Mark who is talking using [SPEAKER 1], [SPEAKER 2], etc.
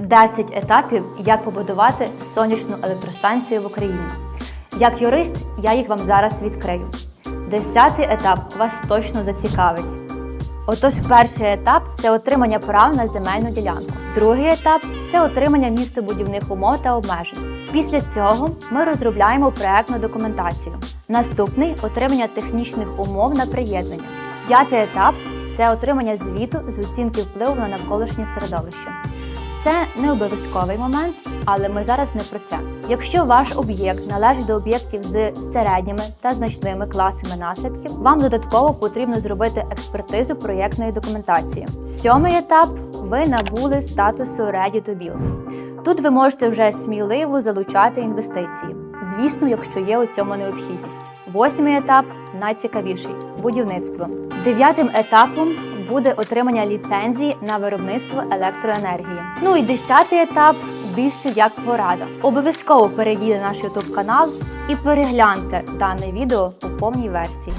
[SPEAKER 1] 10 етапів, як побудувати сонячну електростанцію в Україні. Як юрист, я їх вам зараз відкрию. Десятий етап вас точно зацікавить. Отож, перший етап це отримання прав на земельну ділянку. Другий етап це отримання містобудівних умов та обмежень. Після цього ми розробляємо проектну документацію. Наступний отримання технічних умов на приєднання. П'ятий етап це отримання звіту з оцінки впливу на навколишнє середовище. Це не обов'язковий момент, але ми зараз не про це. Якщо ваш об'єкт належить до об'єктів з середніми та значними класами наслідків, вам додатково потрібно зробити експертизу проєктної документації. Сьомий етап ви набули статусу Ready to Build. Тут ви можете вже сміливо залучати інвестиції. Звісно, якщо є у цьому необхідність. Восьмий етап найцікавіший будівництво. Дев'ятим етапом буде отримання ліцензії на виробництво електроенергії. Ну і десятий етап більше як порада. Обов'язково перейдіть на наш ютуб канал і перегляньте дане відео у повній версії.